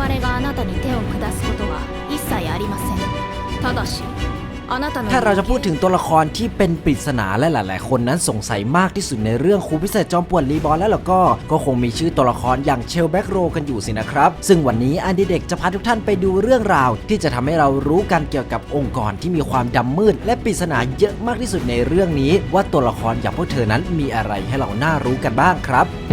々があなたに手を下すことは一切ありませんただしあなたの ถ้าเราจะพูดถึงตัวละครที่เป็นปริศนาและหลาย ๆ คนนั้นสงสัยมากที่สุดในเรื่องครูพิเศษจอมป่วนรีบอลแล้วล่ะก็ ก็คงมีชื่อตัวละครอย่างเชลแบ็กโรกันอยู่สินะครับ ซึ่งวันนี้อันดีเด็กจะพาทุกท่านไปดูเรื่องราว ที่จะทำให้เรารู้กันเกี่ยวกับองค์กรที่มีความดำมืด และปริศนาเยอะมากที่สุดในเรื่องนี้ ว่าตัวละครอย่างพวกเธอนั้นมีอะไรให้เราน่ารู้กันบ้างครับ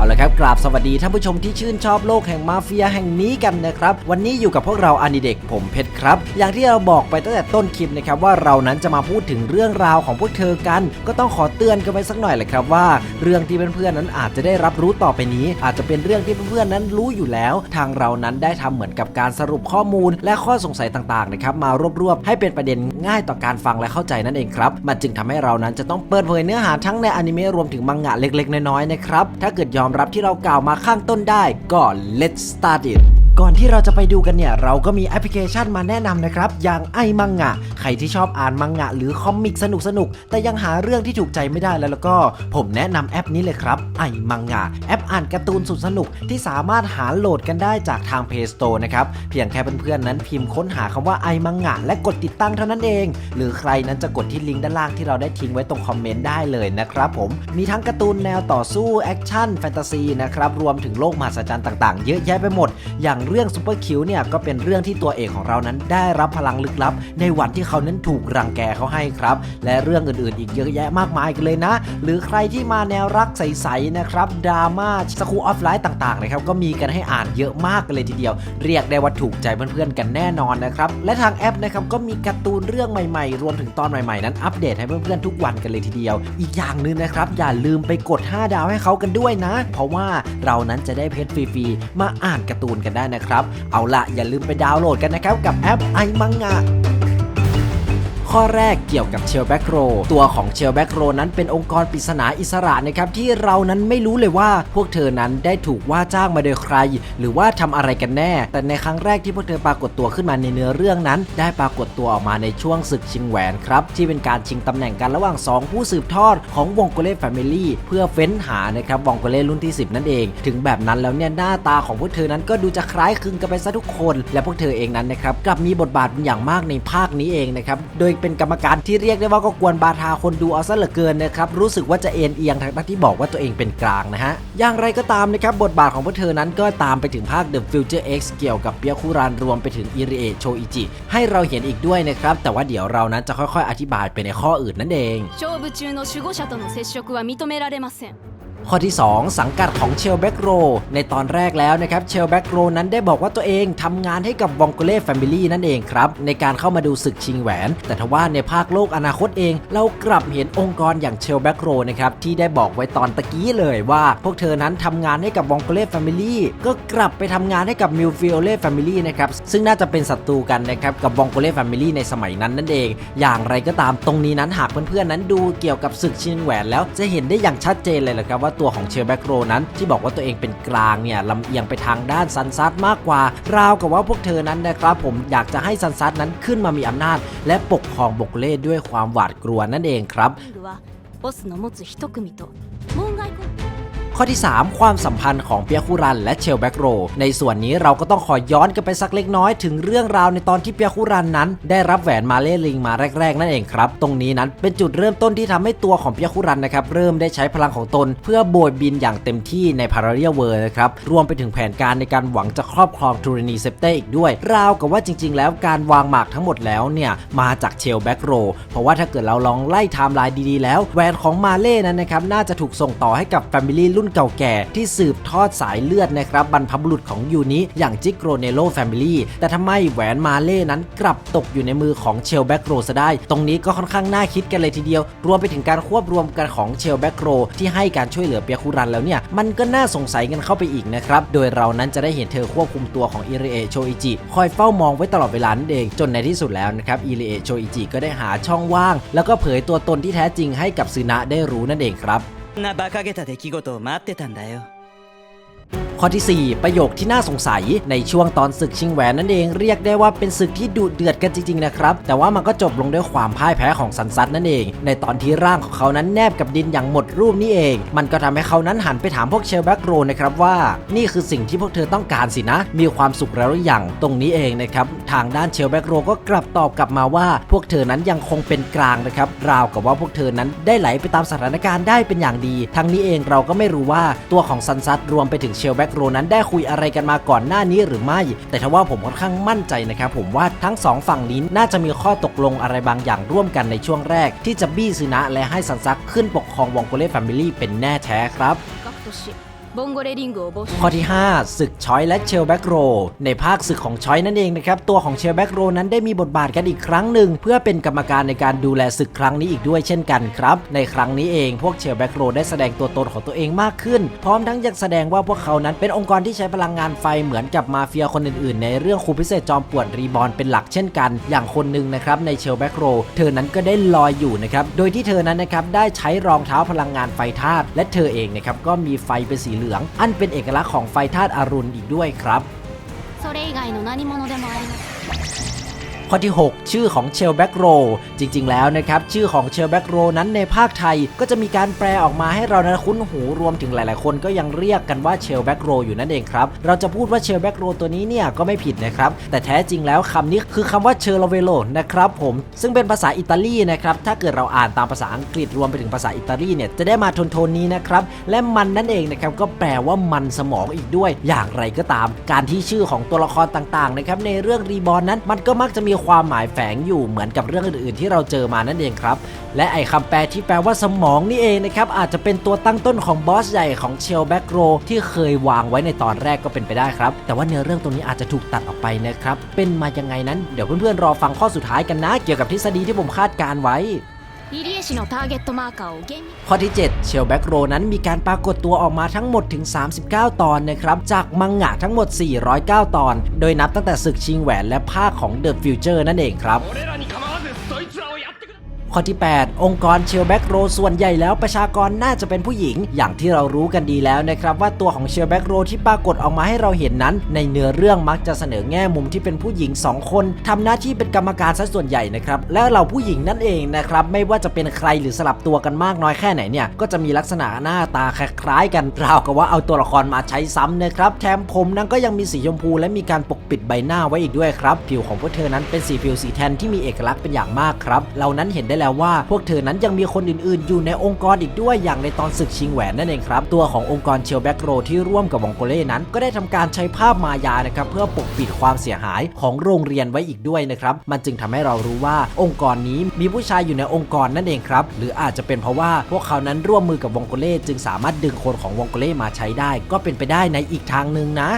เอาละครับกราบสวัสดีท่านผู้ชมที่ชื่นชอบโลกแห่งมาเฟียแห่งนี้กันนะครับ วันนี้อยู่กับพวกเราอานิเด็กผมเพชรครับ อย่างที่เราบอกไปตั้งแต่ต้นคลิปนะครับว่าเรานั้นจะมาพูดถึงเรื่องราวของพวกเธอกัน ก็ต้องขอเตือนกันไปสักหน่อยแหละครับว่า เรื่องที่เพื่อนๆนั้นอาจจะได้รับรู้ต่อไปนี้ อาจจะเป็นเรื่องที่เพื่อนๆนั้นรู้อยู่แล้ว ทางเรานั้นได้ทำเหมือนกับการสรุปข้อมูล และข้อสงสัยต่างๆนะครับมารวบๆให้เป็นประเด็นง่ายต่อการฟังและเข้าใจนั่นเองครับมันจึงทำให้เรานั้นจะต้องเปิดเผยเนื้อหาทั้งในอนิเมะรวมถึงมังงะเล็กๆน้อยๆนะครับถ้าเกิดยอมรับที่เรากล่าวมาข้างต้นได้ก็ let's start it ก่อนที่เราจะไปดูกันเนี่ย เราก็มีแอปพลิเคชันมาแนะนำนะครับ อย่างไอมังงะ ใครที่ชอบอ่านมังงะ หรือคอมิกสนุกสนุกๆแต่ยังหาเรื่องที่ถูกใจไม่ได้แล้วแล้วก็ผมแนะนำแอปนี้เลยครับไอมังงะ แอปอ่านการ์ตูนสุดสนุกที่สามารถหาโหลดกันได้จากทาง Play Store นะครับ เพียงแค่เพื่อนๆนั้นพิมพ์ค้นหาคำว่าไอมังงะ และกดติดตั้งเท่านั้นเอง หรือใครนั้นจะกดที่ลิงก์ด้านล่างที่เราได้ทิ้งไว้ตรงคอมเมนต์ได้เลยนะครับผมมีทั้งการ์ตูนแนวต่อสู้แอคชั่นแฟนตาซีนะครับรวมถึงโลกมหัศจรรย์ต่างๆ เยอะแยะไปหมดอย่างเรื่องซูเปอร์คิวเนี่ยก็เป็นเรื่องที่ตัวเอกของเรานั้นได้รับพลังลึกลับ ในวันที่เขานั้นถูกรังแกเขาให้ครับ และเรื่องอื่นๆ อีกเยอะแยะมากมายกันเลยนะ หรือใครที่มาแนวรักใสๆนะครับดราม่าสคูออฟไลท์ต่างๆนะครับก็มีกันให้อ่านเยอะมากกันเลยทีเดียว เรียกได้ว่าถูกใจเพื่อนๆกันแน่นอนนะครับและทางแอปนะครับก็มีการ์ตูนเรื่องใหม่ๆ รวมถึงตอนใหม่ๆ นั้นอัปเดตให้เพื่อนๆทุกวันกันเลยทีเดียว อีกอย่างหนึ่งนะครับอย่าลืมไปกด 5 ดาวให้เขากันด้วยนะ เพราะว่าเรานั้นจะได้เพชรฟรีๆมาอ่านการ์ตูนกันได้นะครับ เอาละอย่าลืมไปดาวน์โหลดกันนะครับ กับแอปไอมังงะ ข้อแรกเกี่ยวกับเชลแบ็กโรตัวของเชลแบ็กโรนั้นเป็นองค์กรปริศนาอิสระนะครับที่เรานั้นไม่รู้เลยว่าพวกเธอนั้นได้ถูกว่าจ้างมาโดยใคร หรือว่าทำอะไรกันแน่ แต่ในครั้งแรกที่พวกเธอปรากฏตัวขึ้นมาในเนื้อเรื่องนั้น ได้ปรากฏตัวออกมาในช่วงศึกชิงแหวนครับที่เป็นการชิงตำแหน่งกันระหว่าง 2 ผู้สืบทอดของวงโกเล่แฟมิลี่เพื่อเฟ้นหานะครับวงโกเล่รุ่นที่ 10 นั่นเอง ถึงแบบนั้นแล้วเนี่ยหน้าตาของพวกเธอนั้นก็ดูจะคล้ายคลึงกันไปซะทุกคน และพวกเธอเองนั้นนะครับกลับมีบทบาทเป็นอย่างมากในภาคนี้เองนะครับโดยเป็นกรรมการที่เรียกได้ว่าก็กวนบาทาคนดูเอาซะเหลือเกินนะครับรู้สึกว่าจะเอ็นเอียงทางที่บอกว่าตัวเองเป็นกลางนะฮะอย่างไรก็ตามนะครับบทบาทของพวกเธอนั้นก็ตามไปถึงภาค The Future X เกี่ยวกับเปียคุรันรวมไปถึงอิริเอะโชอิจิให้เราเห็นอีกด้วยนะครับแต่ว่าเดี๋ยวเรานั้นจะค่อยๆ อธิบายไปในข้ออื่นนั่นเอง ข้อที่ 2 สังกัดของเชลแบ็กโรในตอนแรกแล้วนะครับเชลแบ็กโรนั้นได้บอกว่าตัวเองทำงานให้กับวองโกเล่แฟมิลี่นั่นเองครับ ในการเข้ามาดูศึกชิงแหวน แต่ทว่าในภาคโลกอนาคตเอง เรากลับเห็นองค์กรอย่างเชลแบ็กโรนะครับที่ได้บอกไว้ตอนตะกี้เลยว่า พวกเธอนั้นทำงานให้กับวองโกเล่แฟมิลี่ก็กลับไปทำงานให้กับมิลฟิโอเล่แฟมิลี่นะครับซึ่งน่าจะเป็นศัตรูกันนะครับกับวองโกเล่แฟมิลี่ในสมัยนั้นนั่นเอง อย่างไรก็ตามตรงนี้นั้นหากเพื่อนๆนั้นดูเกี่ยวกับศึกชิงแหวนแล้วจะเห็นได้อย่างชัดเจนเลยละครับว่าตัวของเชลแบ็กโรนั้น ที่บอกว่าตัวเองเป็นกลางเนี่ยลำเอียงไปทางด้านซันซัตมากกว่า ราวกับว่าพวกเธอนั้นนะครับผมอยากจะให้ซันซัตนั้นขึ้นมามีอำนาจ และปกครองบกเล่ด้วยความหวาดกลัวนั่นเองครับ ข้อที่ 3 ความสัมพันธ์ของเปียคุรัน และเชลแบ็กโร ในส่วนนี้เราก็ต้องขอย้อนกันไปสักเล็กน้อยถึงเรื่องราวในตอนที่เปียคุรันนั้น ได้รับแหวนมาเล่ลิงมาแรก ๆ นั่นเองครับ ตรงนี้นั้นเป็นจุดเริ่มต้นที่ทำให้ตัวของเปียคุรันนะครับเริ่มได้ใช้พลังของตน เพื่อโบยบินอย่างเต็มที่ในพาราเรียเวอร์นะครับรวมไปถึงแผนการในการหวังจะครอบครองทูรินีเซปเตอีกด้วย ราวกับว่าจริง ๆ แล้วการวางหมากทั้งหมดแล้วเนี่ยมาจากเชลแบ็กโรเพราะว่าถ้าเกิดเราลองไล่ไทม์ไลน์ดีๆแล้วแหวนของมาเล่นั้นนะครับน่าจะถูกส่งต่อให้กับแฟมิลี่รุ่นเก่าแก่ที่สืบทอดสายเลือดนะครับบรรพบุรุษของยูนิอย่างจิกโกรเนโลแฟมิลี่แต่ทำไมแหวนมาเล่นั้นกลับตกอยู่ในมือของเชลแบ็กโรซะได้ ตรงนี้ก็ค่อนข้างน่าคิดกันเลยทีเดียว รวมไปถึงการควบรวมกันของเชลแบ็กโรที่ให้การช่วยเหลือเปียคุรันแล้วเนี่ย มันก็น่าสงสัยกันเข้าไปอีกนะครับ โดยเรานั้นจะได้เห็นเธอควบคุมตัวของอิริเอโชอิจิคอยเฝ้ามองไว้ตลอดเวลานั่นเองจนในที่สุดแล้วนะครับอิริเอโชอิจิก็ได้หาช่องว่าง แล้วก็เผยตัวตนที่แท้จริงให้กับซึนะได้รู้นั่นเองครับ んな馬鹿げた出来事を待ってたんだよ。 ข้อทีสี่ 4 ประโยคที่น่าสงสัยในช่วงตอนศึกชิงแหวนนั่นเองเรียกได้ว่าเป็นศึกที่ดุเดือดกันจริงๆนะครับ แต่ว่ามันก็จบลงด้วยความพ่ายแพ้ของซันซัตนั่นเอง ในตอนที่ร่างของเขานั้นแนบกับดินอย่างหมดรูปนี่เอง มันก็ทำให้เขานั้นหันไปถามพวกเชลแบ็กโรนะครับว่า นี่คือสิ่งที่พวกเธอต้องการสินะ มีความสุขแล้วหรือยังตรงนี้เองนะครับทางด้านเชลแบ็กโรก็กลับตอบกลับมาว่า พวกเธอนั้นยังคงเป็นกลางนะครับราวกับว่าพวกเธอนั้นได้ไหลไปตามสถานการณ์ได้เป็นอย่างดี ทั้งนี้เองเราก็ไม่รู้ว่าตัวของซันซัตรวมไปถึงเชลแบ็กโรนั้นได้คุยอะไรกันมาก่อนหน้านี้หรือไม่ แต่ทว่าผมค่อนข้างมั่นใจนะครับผมว่าทั้งสองฝั่งนี้น่าจะมีข้อตกลงอะไรบางอย่างร่วมกันในช่วงแรก ที่จะบี้ซึนะและให้ซันซักขึ้นปกครองวองโกเล่แฟมิลี่เป็นแน่แท้ครับ ข้อที่ 5 ศึกชอยและเชลแบ็กโร ในภาคศึกของชอยนั่นเองนะครับ ตัวของเชลแบ็กโรนั้นได้มีบทบาทกันอีกครั้งหนึ่ง เพื่อเป็นกรรมการในการดูแลศึกครั้งนี้อีกด้วยเช่นกันครับ ในครั้งนี้เองพวกเชลแบ็กโรได้แสดงตัวตนของตัวเองมากขึ้น พร้อมทั้งยังแสดงว่าพวกเขานั้นเป็นองค์กรที่ใช้พลังงานไฟเหมือนกับมาเฟียคนอื่นๆ ในเรื่องครูพิเศษจอมปวดรีบอลเป็นหลักเช่นกัน อย่างคนหนึ่งนะครับในเชลแบ็กโรเธอนั้นก็ได้ลอยอยู่นะครับโดยที่เธอนั้นนะครับได้ใช้รองเท้าพลังงานไฟธาตุและเธอเองนะครับก็มีไฟเป็นสีเหลือง อันเป็นเอกลักษณ์ของไฟธาตุอรุณอีกด้วยครับ ข้อที่ 6 ชื่อของเชลแบ็กโรจริง ๆ แล้วนะครับชื่อของเชลแบ็กโรนั้นในภาคไทยก็จะมีการแปลออกมาให้เรานั้นคุ้นหูรวมถึงหลาย ๆ คนก็ยังเรียกกันว่าเชลแบ็กโรอยู่นั่นเองครับเราจะพูดว่าเชลแบ็กโรตัวนี้เนี่ยก็ไม่ผิดนะครับแต่แท้จริงแล้วคำนี้คือคำว่าเชลเวโลนะครับผมซึ่งเป็นภาษาอิตาลีนะครับถ้าเกิดเราอ่านตามภาษาอังกฤษรวมไปถึงภาษาอิตาลีเนี่ยจะได้มาโทนๆนี้นะครับและมันนั่นเองนะครับก็แปลว่ามันสมองอีกด้วย อย่างไรก็ตาม การที่ชื่อของตัวละครต่าง ๆ นะครับในเรื่องรีบอ n นั้นมันก็มักจะมีความหมายแฝงอยู่เหมือนกับเรื่องอื่นๆ ที่เราเจอมานั่นเองครับ และไอคำแปลที่แปลว่าสมองนี่เองนะครับอาจจะเป็นตัวตั้งต้นของบอสใหญ่ของเชลแบ็กโรที่เคยวางไว้ในตอนแรกก็เป็นไปได้ครับ แต่ว่าเนื้อเรื่องตรงนี้อาจจะถูกตัดออกไปนะครับเป็นมายังไงนั้นเดี๋ยวเพื่อนๆรอฟังข้อสุดท้ายกันนะ เกี่ยวกับทฤษฎีที่ผมคาดการไว้ 入江氏のターゲットマーカーを厳密 ข้อที่ 7 เชลแบ็กโรนั้นมีการปรากฏตัวออกมาทั้งหมดถึง 39 ตอนนะครับ จากมังงะทั้งหมด 409 ตอน โดยนับตั้งแต่ศึกชิงแหวนและภาคของ The Future นั่นเองครับ 俺らに構 ข้อที่ 8 องค์กรเชลแบ็กโรส่วนใหญ่แล้วประชากรน่าจะเป็นผู้หญิง อย่างที่เรารู้กันดีแล้วนะครับว่าตัวของเชลแบ็กโรที่ปรากฏออกมาให้เราเห็นนั้น ในเนื้อเรื่องมักจะเสนอแง่มุมที่เป็นผู้หญิง 2 คนทำหน้าที่เป็นกรรมการซะส่วนใหญ่นะครับและเราผู้หญิงนั่นเองนะครับไม่ว่าจะเป็นใครหรือสลับตัวกันมากน้อยแค่ไหนเนี่ยก็จะมีลักษณะหน้าตาคล้ายๆกันราวกับว่าเอาตัวละครมาใช้ซ้ำนะครับแถมผมนั้นก็ยังมีสีชมพูและมีการปกปิดใบหน้าไว้อีกด้วยครับผิวของพวกเธอนั้นเป็นสีผิวสีแทนที่มีเอกลักษณ์เป็นอย่างมากครับเรานั้นเห็นได้แล้วว่า พวกเธอนั้นยังมีคนอื่นๆ อยู่ในองค์กรอีกด้วยอย่างในตอนศึกชิงแหวนนั่นเองครับตัวขององค์กรเชลแบ็กโรที่ร่วมกับวองโกเล่นั้น ก็ได้ทำการใช้ภาพมายานะครับเพื่อปกปิดความเสียหายของโรงเรียนไว้อีกด้วยนะครับมันจึงทำให้เรารู้ว่าองค์กรนี้มีผู้ชายอยู่ในองค์กรนั่นเองครับหรืออาจจะเป็นเพราะว่าพวกเขานั้นร่วมมือกับวองโกเล่จึงสามารถดึงคนของวองโกเล่มาใช้ได้ ก็เป็นไปได้ในอีกทางหนึ่งนะ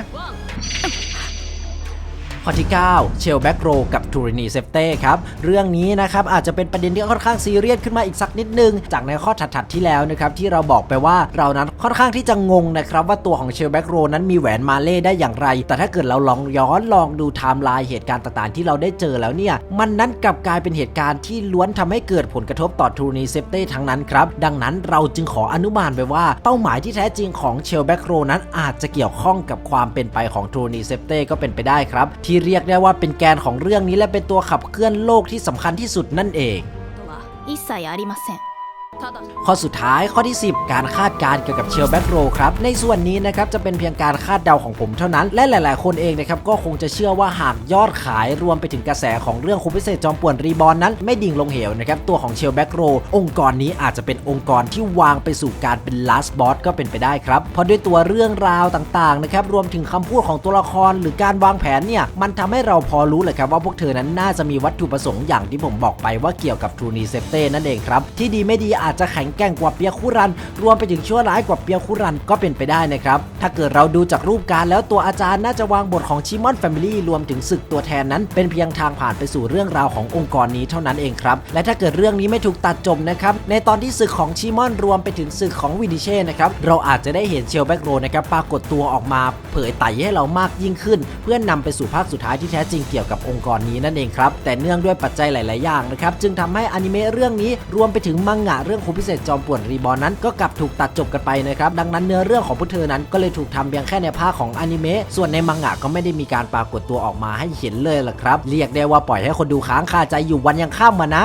ข้อที่ 9 เชลแบ็กโรกับทูรินีเซฟเต้ครับ เรื่องนี้นะครับอาจจะเป็นประเด็นที่ค่อนข้างซีเรียสขึ้นมาอีกสักนิดนึง จากในข้อถัดๆที่แล้วนะครับที่เราบอกไปว่าเรานั้นค่อนข้างที่จะงงนะครับว่าตัวของเชลแบ็กโรนั้นมีแหวนมาเล่ได้อย่างไร แต่ถ้าเกิดเราลองย้อนลองดูไทม์ไลน์เหตุการณ์ต่างๆ ที่เราได้เจอแล้วเนี่ยมันนั้นกลับกลายเป็นเหตุการณ์ที่ล้วนทำให้เกิดผลกระทบต่อทูรินีเซฟเต้ทั้งนั้นครับดังนั้นเราจึงขออนุมานไปว่าเป้าหมายที่แท้จริงของเชลแบ็กโรนั้นอาจจะเกี่ยวข้องกับความเป็นไปของทูรินีเซฟเต้ก็เป็นไปได้ครับทที่เรียกได้ว่าเป็นแกนของเรื่องนี้และเป็นตัวขับเคลื่อนโลกที่สำคัญที่สุดนั่นเอง ข้อสุดท้ายข้อที่ 10 การคาดการเกี่ยวกับเชลแบ็กโรครับในส่วนนี้นะครับจะเป็นเพียงการคาดเดาของผมเท่านั้น และหลาย ๆ คนเองนะครับก็คงจะเชื่อว่าหากยอดขายรวมไปถึงกระแสของเรื่องคุมพิเศษจอมป่วนรีบอลนั้น ไม่ดิ่งลงเหวนะครับตัวของเชลแบ็กโรองค์กรนี้อาจจะเป็นองค์กรที่วางไปสู่การเป็น last boss ก็เป็นไปได้ครับเพราะด้วยตัวเรื่องราวต่าง ๆ นะครับรวมถึงคำพูดของตัวละครหรือการวางแผนเนี่ยมันทำให้เราพอรู้เลยครับว่าพวกเธอนั้นน่าจะมีวัตถุประสงค์อย่างที่ผมบอกไปว่าเกี่ยวกับทูนีเซฟเต้นั่นเองครับที่ดีไม่ดีอาจจะแข็งแกร่งกว่าเปียคุรัน รวมไปถึงชั่วร้ายกว่าเปียคุรันก็เป็นไปได้นะครับ ถ้าเกิดเราดูจากรูปการแล้วตัวอาจารย์น่าจะวางบทของชิมอนแฟมิลี่รวมถึงศึกตัวแทนนั้น เป็นเพียงทางผ่านไปสู่เรื่องราวขององค์กรนี้เท่านั้นเองครับ และถ้าเกิดเรื่องนี้ไม่ถูกตัดจบนะครับในตอนที่ศึกของชิมอนรวมไปถึงศึกของวินิเช่นะครับเราอาจจะได้เห็นเชลแบ็กโรนะครับปรากฏตัวออกมาเผยไต่ให้เรามากยิ่งขึ้น เพื่อนนำไปสู่ภาคสุดท้ายที่แท้จริงเกี่ยวกับองค์กรนี้นั่นเองครับแต่เนื่องด้วยปัจจัยหลาย ๆ อย่างนะครับจึงทำให้อนิเมะเรื่องนี้รวมไปถึงมังงะเรื่องครูพิเศษจอมป่วนรีบอนนั้น ก็กลับถูกตัดจบกันไปนะครับ ดังนั้นเนื้อเรื่องของพวกเธอนั้นก็เลยถูกทำเพียงแค่ในภาคของอนิเมะส่วนในมังงะก็ไม่ได้มีการปรากฏตัวออกมาให้เห็นเลยล่ะครับ เรียกได้ว่าปล่อยให้คนดูค้างคาใจอยู่วันยังข้ามมานะ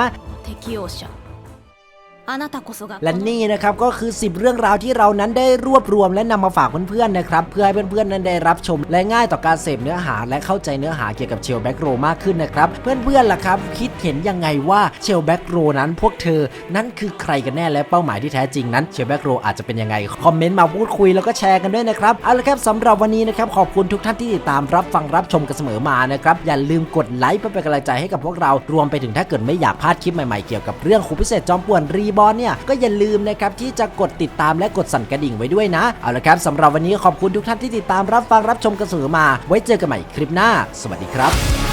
และนี่นะครับก็คือ 10 เรื่องราวที่เรานั้นได้รวบรวมและนำมาฝากเพื่อนๆนะครับเพื่อให้เพื่อนๆนั้นได้รับชม และง่ายต่อการเสพเนื้อหาและเข้าใจเนื้อหาเกี่ยวกับเชลแบ็กโรมากขึ้นนะครับเพื่อนๆล่ะครับคิดเห็นยังไงว่าเชลแบ็กโรนั้นพวกเธอนั้นคือใครกันแน่และเป้าหมายที่แท้จริงนั้นเชลแบ็กโรอาจจะเป็นยังไงคอมเมนต์มาพูดคุยแล้วก็แชร์กันด้วยนะครับเอาละครับสำหรับวันนี้นะครับขอบคุณทุกท่านที่ติดตามรับฟังรับชมกันเสมอมานะครับอย่าลืมกดไลค์เพื่อเป็นกำลังใจให้กับพวกเรารวมไปถึงถ้าเกิดไม่อยากพลาดคลิปใหม่ๆเกี่ยวกับเรื่องครูพิเศษจอมป่วนรีบอลเนี่ยก็อย่าลืมนะครับที่จะกดติดตามและกดสั่นกระดิ่งไว้ด้วยนะ เอาละครับสำหรับวันนี้ขอบคุณทุกท่านที่ติดตามรับฟังรับชมกระสือมา ไว้เจอกันใหม่คลิปหน้า สวัสดีครับ